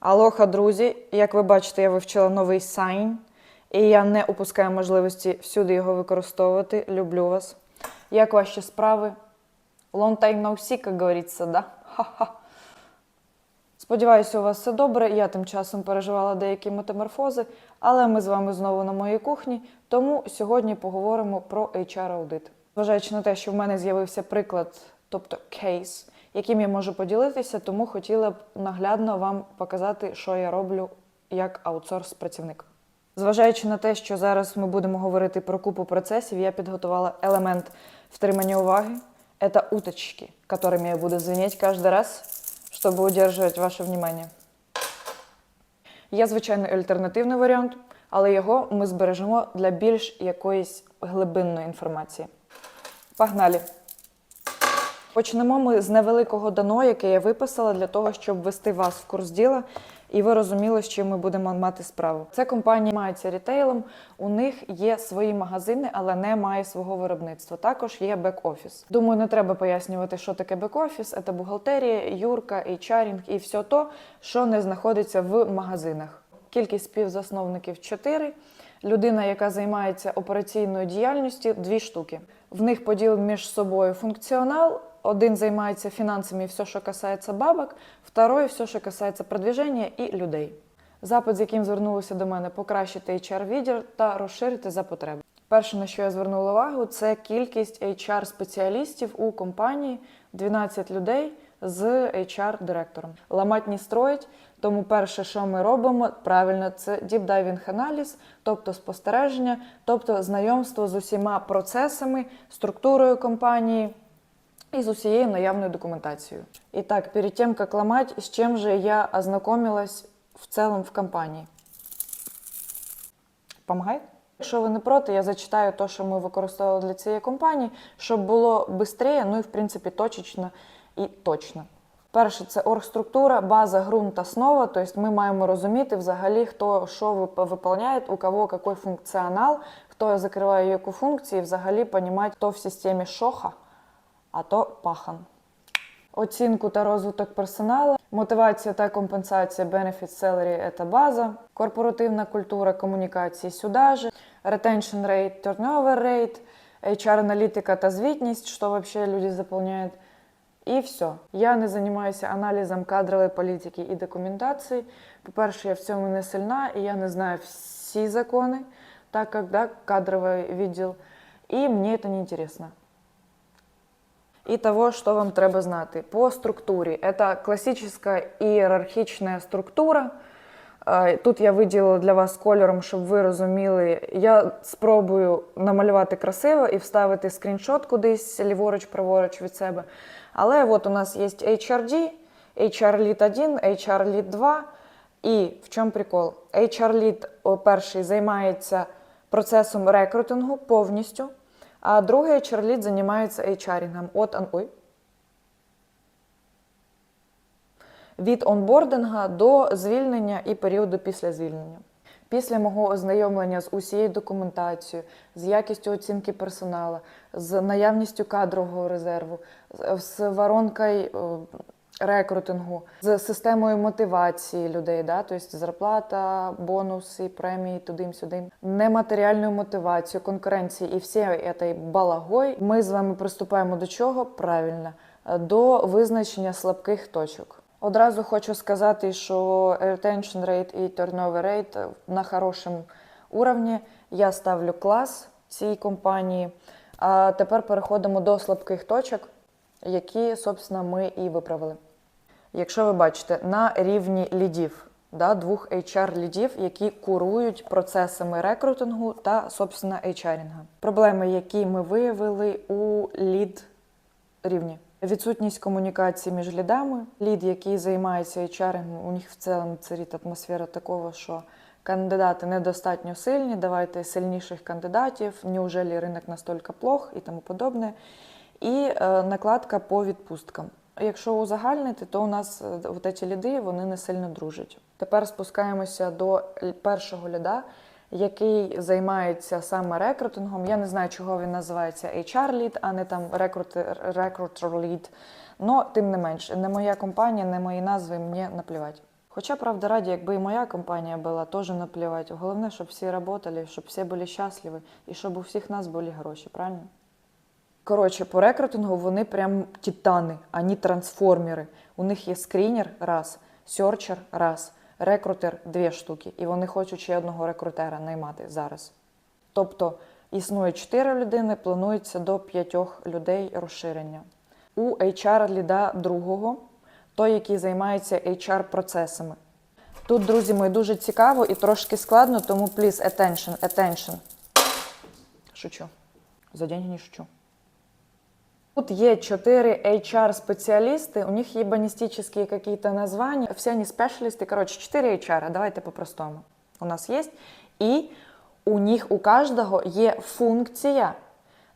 Алоха, друзі! Як ви бачите, я вивчила новий sign, і я не упускаю можливості всюди його використовувати. Люблю вас. Як ваші справи? Long time no see, як говориться, да? Ха-ха. Сподіваюся, у вас все добре. Я тим часом переживала деякі метаморфози, але ми з вами знову на моїй кухні, тому сьогодні поговоримо про HR-аудит. Зважаючи на те, що в мене з'явився приклад, тобто кейс, яким я можу поділитися, тому хотіла б наглядно вам показати, що я роблю як аутсорс-працівник. Зважаючи на те, що зараз ми будемо говорити про купу процесів, я підготувала елемент втримання уваги. Это уточки, которыми я буду звенеть каждый раз, чтобы удерживать ваше внимание. Є звичайний альтернативний варіант, але його ми збережемо для більш якоїсь глибинної інформації. Погнали! Почнемо ми з невеликого дано, яке я виписала для того, щоб ввести вас в курс діла, і ви розуміли, з чим ми будемо мати справу. Це компанія займається рітейлом. У них є свої магазини, але не має свого виробництва. Також є бек-офіс. Думаю, не треба пояснювати, що таке бек-офіс. Це бухгалтерія, юрка, HR і все то, що не знаходиться в магазинах. Кількість співзасновників 4. Людина, яка займається операційною діяльністю, дві штуки. В них поділ між собою функціонал. Один займається фінансами і все, що касається бабок, второй все, що касається продвіження і людей. Запит, з яким звернулися до мене, покращити HR-відділ та розширити за потреби. Перше, на що я звернула увагу, це кількість HR-спеціалістів у компанії 12 людей з HR-директором. Ламать не строїть, тому перше, що ми робимо, правильно, це діпдайвінг аналіз, тобто спостереження, тобто знайомство з усіма процесами, структурою компанії и с усією наявной документацией. Итак, перед тем, как ломать, с чем же я ознакомилась в целом в компанії? Помагає? Якщо ви не проти, я зачитаю те, що ми використовували для цієї компанії, щоб було швидше, ну і в принципі точечно і точно. Перше, це оргструктура, база, ґрунт, основа. Тобто ми маємо розуміти взагалі, хто що виконує, у кого який функціонал, хто закриває яку функцію, і взагалі розуміти, хто в системі шоха, а то пахан. Оцінку та розвиток персоналу, мотивація та компенсація benefit salary – це база, корпоративна культура комунікації сюди же, retention rate, turnover rate, HR-аналітика та звітність, що взагалі люди заповняють. І все. Я не займаюся аналізом кадрової політики і документації. По-перше, я в цьому не сильна, і я не знаю всі закони, так як да, кадровий відділ. І мені це не цікаво. І того, що вам треба знати. По структурі. Це класична ієрархічна структура. Тут я виділила для вас кольором, щоб ви розуміли. Я спробую намалювати красиво і вставити скріншот кудись ліворуч, праворуч від себе. Але от у нас є HRD, HR Lead 1, HR Lead 2. І в чому прикол? HR Lead перший займається процесом рекрутингу повністю, а HR Lead займається HR-інгом. От, ой. від онбординга до звільнення і періоду після звільнення. Після мого ознайомлення з усією документацією, з якістю оцінки персоналу, з наявністю кадрового резерву, з- з воронкою е, рекрутингу, з системою мотивації людей, да? тобто зарплата, бонуси, премії, туди-сюди, нематеріальною мотивацією, конкуренції і всією цією балагой, ми з вами приступаємо до чого? Правильно, до визначення слабких точок. Одразу хочу сказати, що retention rate і turnover rate на хорошому уровні. Я ставлю клас цій компанії. А тепер переходимо до слабких точок, які, собственно, ми і виправили. Якщо ви бачите, на рівні лідів, да, двох HR-лідів, які курують процесами рекрутингу та, собственно, HR-інга. Проблеми, які ми виявили у лід рівні. Відсутність комунікації між лідами. Лід, який займається HR, у них в цілому царить атмосфера такого, що кандидати недостатньо сильні, давайте сильніших кандидатів, неужели ринок настільки плох і тому подобне. І е, накладка по відпусткам. Якщо узагальнити, то у нас е, ці ліди вони не сильно дружать. Тепер спускаємося до першого ліда, який займається саме рекрутингом. Я не знаю, чого він називається HR lead, а не там recruiter lead. Но тим не менш, не моя компанія, не мої назви, мені наплівати. Хоча, правда, раді, якби і моя компанія була, теж наплівати. Головне, щоб всі працювали, щоб всі були щасливі і щоб у всіх нас були гроші, правильно? Коротше, по рекрутингу вони прям титани, ані трансформери. У них є скрінер раз, сьорчер раз, рекрутер дві штуки. І вони хочуть ще одного рекрутера наймати зараз. Тобто існує 4 людини, планується до 5 людей розширення. У HR-ліда другого, той, який займається HR-процесами. Тут, друзі мої, дуже цікаво і трошки складно, тому please, attention, attention. Шучу. За деньги не шучу. Тут є чотири HR-спеціалісти, у них ебанистические какие-то названия, все они специалисты, короче, 4 HR, давайте по-простому. У нас є. І у них у кожного є функція,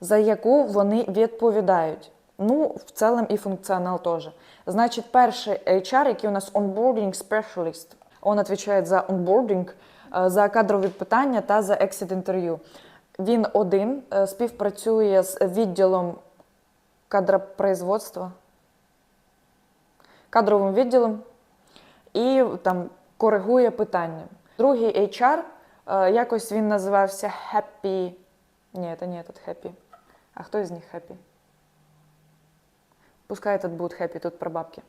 за яку вони відповідають. Ну, в цілому і функціонал теж. Значить, перший HR, який у нас onboarding specialist, він відповідає за onboarding, е, за кадрові питання та за exit інтерв'ю. Він один е, співпрацює з відділом кадропроизводства, кадровим відділом і там коригує питання. Другий HR, е, якось він називався Happy. Ні, це не этот Happy. А хто із них Happy? Пускай этот будет Happy, тут про бабки.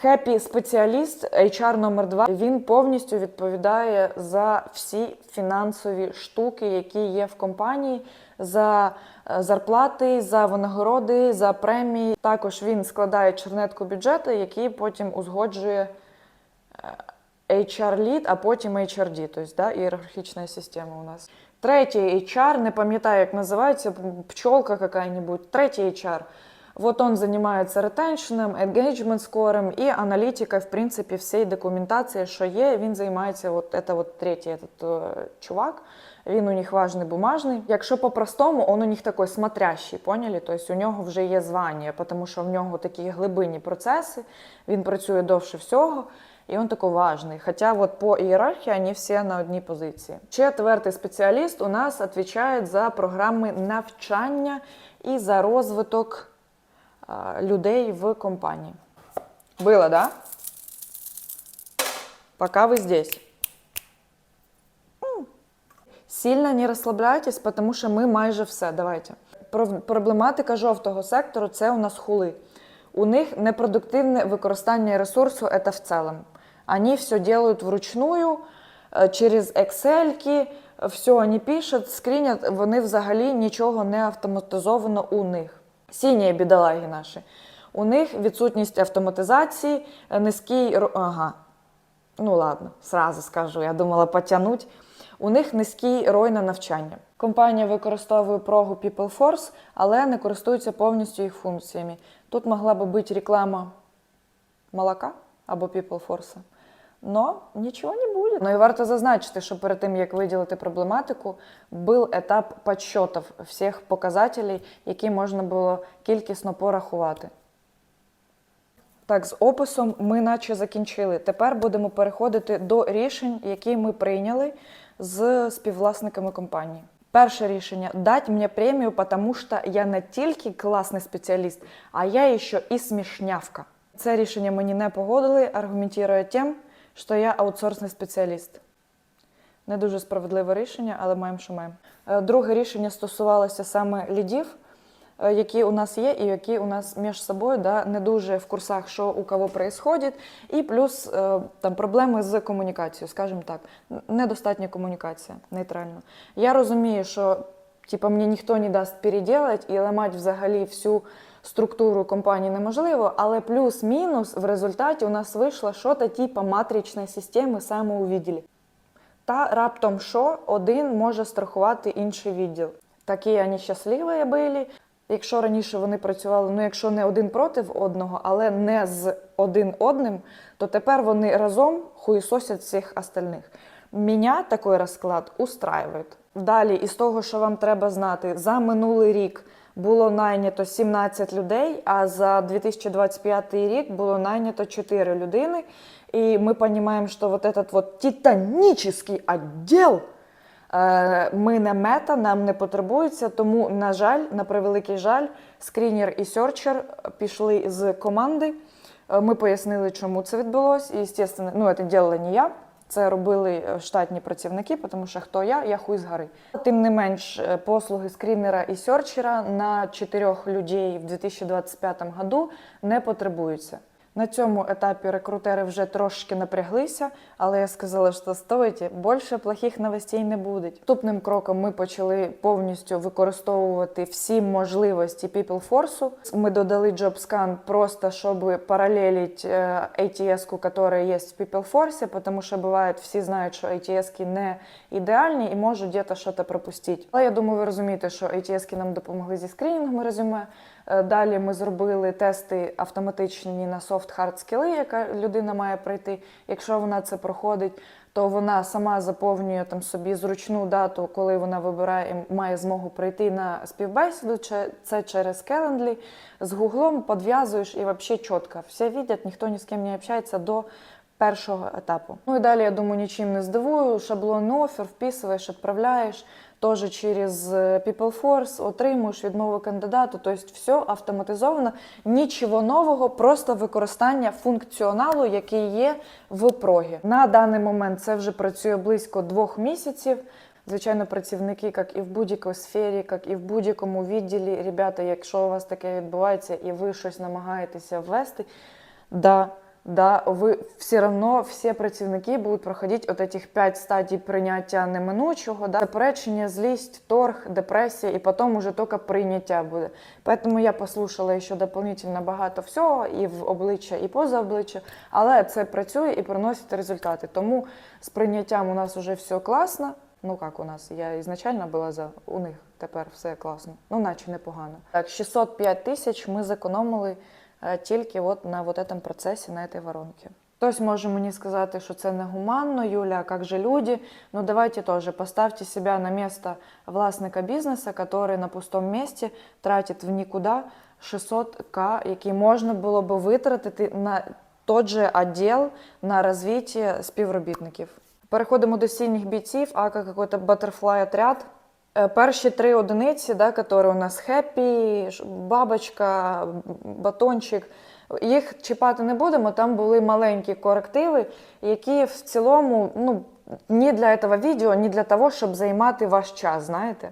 Хеппі спеціаліст HR номер 2 Він повністю відповідає за всі фінансові штуки, які є в компанії, за е, зарплати, за винагороди, за премії. Також він складає чернетку бюджету, який потім узгоджує е, HR-лід, а потім HRD, тобто да, ієрархічна система у нас. Третій HR, не пам'ятаю, як називається, пчелка какая-нибудь. Третій HR. Вот он занимается ретеншеном, engagement скором і аналітика, в принципі, всієї документації, що є, він займається, от це от третій этот, е, чувак, він у них важний бумажний. Якщо по-простому, он у них такий смотрящий, поняли? Тобто у нього вже є звання, тому що в нього такі глибинні процеси, він працює довше всього. І він такий важний. Хоча вот по ієрархії вони всі на одній позиції. Четвертий спеціаліст у нас відповідає за програми навчання і за розвиток людей в компанії. Было, да? Пока вы здесь. Сильно не розслабляйтесь, тому що ми майже все. Давайте. Проблематика жовтого сектору це у нас хули. У них непродуктивне використання ресурсу це в цілому. Они все делают вручную, е, через Excel, все вони пишуть, скрінять, вони взагалі нічого не автоматизовано у них. Сіні бідолаги наші. У них відсутність автоматизації, е, низький. Ага. Ну ладно, сразу скажу, я думала потягнуть. У них низький рой на навчання. Компанія використовує прогу PeopleForce, але не користується повністю їх функціями. Тут могла би бути реклама молока або PeopleForce. Но нічого не буде. Ну і варто зазначити, що перед тим як виділити проблематику, був етап підсчотів всіх показателів, які можна було кількісно порахувати. Так, з описом ми наче закінчили. Тепер будемо переходити до рішень, які ми прийняли з співвласниками компанії. Перше рішення дать мені премію, тому що я не тільки класний спеціаліст, а я ще і смішнявка. Це рішення мені не погодили, аргументує тим, що я аутсорсний спеціаліст. Не дуже справедливе рішення, але маємо, що маємо. Е, Друге рішення стосувалося саме лідів, які у нас є, і які у нас між собою да, не дуже в курсах, що у кого відбувається, і плюс е, там проблеми з комунікацією, скажімо так, недостатня комунікація, нейтрально. Я розумію, що типа, мені ніхто не дасть переділати і ламати взагалі всю структуру компанії неможливо, але плюс-мінус в результаті у нас вийшло щось типу матричної системи самоувідділі. Та раптом що один може страхувати інший відділ. Такі вони щасливі були. Якщо раніше вони працювали, ну якщо не один проти одного, але не з один одним, то тепер вони разом хуєсосять всіх остальних. Мене такий розклад устраює. Далі, із того, що вам треба знати, за минулий рік було найнято 17 людей, а за 2025 рік було найнято 4 людини. І ми розуміємо, що вот этот вот титанічний відділ ми не мета, нам не потребується. Тому, на жаль, на превеликий жаль, скрінер і серчер пішли з команди. Е, Ми пояснили, чому це відбулося. І, звісно, ну, це робила не я. Це робили е, штатні працівники, тому що хто я, я хуй з гори. Тим не менш, е, послуги скрінера і серчера на чотирьох людей в 2025 году не потребуються. На цьому етапі рекрутери вже трошки напряглися, але я сказала, що стойте, більше плохих новостей не буде. Наступним кроком ми почали повністю використовувати всі можливості PeopleForce. Ми додали JobScan просто, щоб паралелить ATS-ку, яка є в PeopleForce, тому що буває, всі знають, що ATS-ки не ідеальні і можуть десь щось пропустити. Але я думаю, ви розумієте, що ATS-ки нам допомогли зі скринінгом резюме. Е, Далі ми зробили тести автоматичні на софт-хард скіли, яка людина має пройти. Якщо вона це проходить, то вона сама заповнює там собі зручну дату, коли вона вибирає має змогу прийти на співбесіду. Це через Calendly. З гуглом підв'язуєш і взагалі чітко. Всі бачать, ніхто ні з ким не общається до першого етапу. Ну і далі, я думаю, нічим не здивую. Шаблон офер вписуєш, відправляєш. Теж через е, PeopleForce отримуєш відмову кандидату, тобто все автоматизовано, нічого нового, просто використання функціоналу, який є в прогі. На даний момент це вже працює близько двох місяців. Звичайно, працівники, як і в будь-якій сфері, як і в будь-якому відділі. Ребята, якщо у вас таке відбувається і ви щось намагаєтеся ввести, да, да, ви все одно всі працівники будуть проходити от этих п'ять стадій прийняття неминучого, да, заперечення, злість, торг, депресія, і потім уже тільки прийняття буде. Поэтому я послушала ще дополнительно багато всього і в обличчя, і поза обличчя, але це працює і приносить результати. Тому з прийняттям у нас вже все класно. Ну як у нас? Я ізначально була за у них тепер все класно. Ну, наче непогано. Так, 605 тисяч ми зекономили тільки от на вот этом процесі, на этой воронці. Хтось може мені сказати, що це негуманно, Юля, а як же люди? Ну давайте тоже поставьте себя на место власника бізнесу, который на пустому місці тратить в нікуди 600к, який можна було би витратити на тот же відділ на розвиття співробітників. Переходимо до сильних бійців, ака какой-то butterfly отряд. Е, Перші три одиниці, да, які у нас хеппі, бабочка, батончик. Їх чіпати не будемо. Там були маленькі корективи, які в цілому ну, ні для цього відео, ні для того, щоб займати ваш час. Знаєте.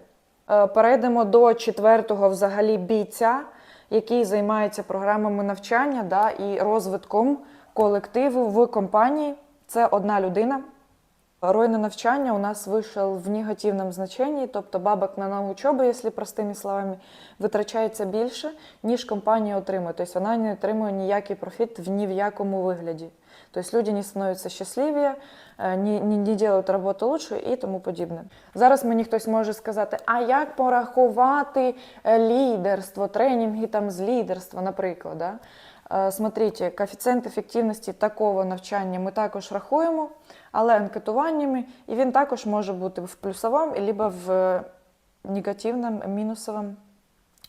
Е, Перейдемо до четвертого взагалі бійця, який займається програмами навчання да, і розвитком колективу в компанії. Це одна людина. Рой на навчання у нас вийшов в негативному значенні, тобто бабок на учебу, якщо простими словами, витрачається більше, ніж компанія отримує. Тобто вона не отримує ніякий профіт в ні в якому вигляді. Тобто люди не становляться щасливі, не, не, не роблять роботу лучше і тому подібне. Зараз мені хтось може сказати, а як порахувати е, лідерство, тренінги там з лідерства, наприклад. Да? Е, Смотрите, коефіцієнт ефективності такого навчання ми також рахуємо, але анкетуваннями, і він також може бути в плюсовому, або в е, негативному, мінусовому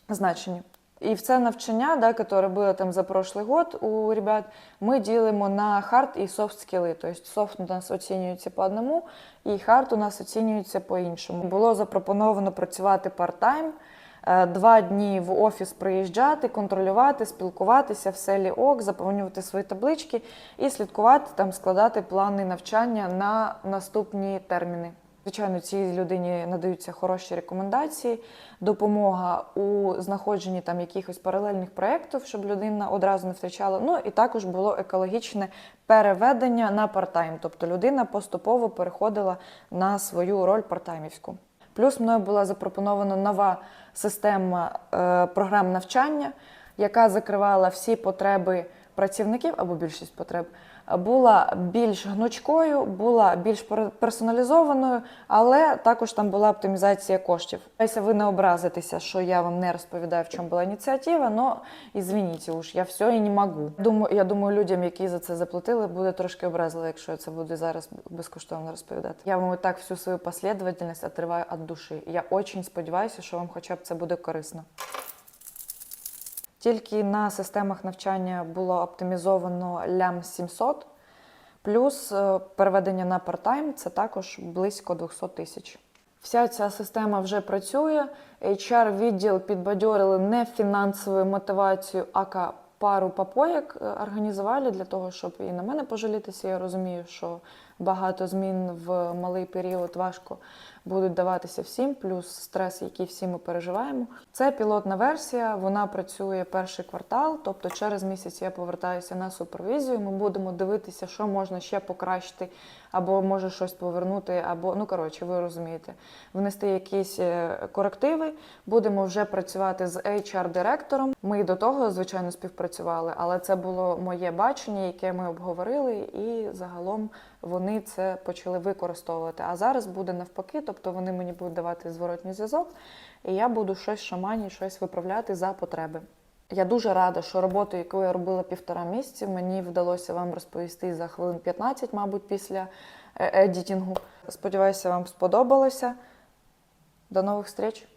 значенні. І в це навчання, да, яке було там за прошлый год у ребят, ми ділимо на хард і софт скіли. Тобто софт у нас оцінюється по одному, і хард у нас оцінюється по іншому. Було запропоновано працювати парт-тайм, два дні в офіс приїжджати, контролювати, спілкуватися в селі ок, заповнювати свої таблички і слідкувати там, складати плани навчання на наступні терміни. Звичайно, цій людині надаються хороші рекомендації, допомога у знаходженні там якихось паралельних проєктів, щоб людина одразу не втрачала. Ну і також було екологічне переведення на парт-тайм, тобто людина поступово переходила на свою роль партаймівську. Плюс мною була запропонована нова система е, програм навчання, яка закривала всі потреби працівників або більшість потреб, була більш гнучкою, була більш пер- персоналізованою, але також там була оптимізація коштів. Сподіваюся, ви не образитеся, що я вам не розповідаю, в чому була ініціатива, але извините уж, я все і не можу. Думаю, я думаю, людям, які за це заплатили, буде трошки образливо, якщо я це буду зараз безкоштовно розповідати. Я вам так всю свою послідовательність отриваю від душі. Я дуже сподіваюся, що вам хоча б це буде корисно. Тільки на системах навчання було оптимізовано лям 700, плюс е, переведення на парт-тайм це також близько 200 тисяч. Вся ця система вже працює. HR-відділ підбадьорили не фінансовою мотивацією, а пару попоєк е, організували для того, щоб і на мене пожалітися. Я розумію, що багато змін в малий період важко будуть даватися всім, плюс стрес, який всі ми переживаємо. Це пілотна версія, вона працює перший квартал, тобто через місяць я повертаюся на супервізію. Ми будемо дивитися, що можна ще покращити, або може щось повернути, або ну коротше, ви розумієте, внести якісь е, корективи. Будемо вже працювати з HR-директором. Ми до того, звичайно, співпрацювали, але це було моє бачення, яке ми обговорили, і загалом вони це почали використовувати. А зараз буде навпаки, тобто вони мені будуть давати зворотній зв'язок, і я буду щось шамані, щось виправляти за потреби. Я дуже рада, що роботу, яку я робила півтора місяці, мені вдалося вам розповісти за хвилин 15, мабуть, після е, едітінгу. Сподіваюся, вам сподобалося. До нових зустріч!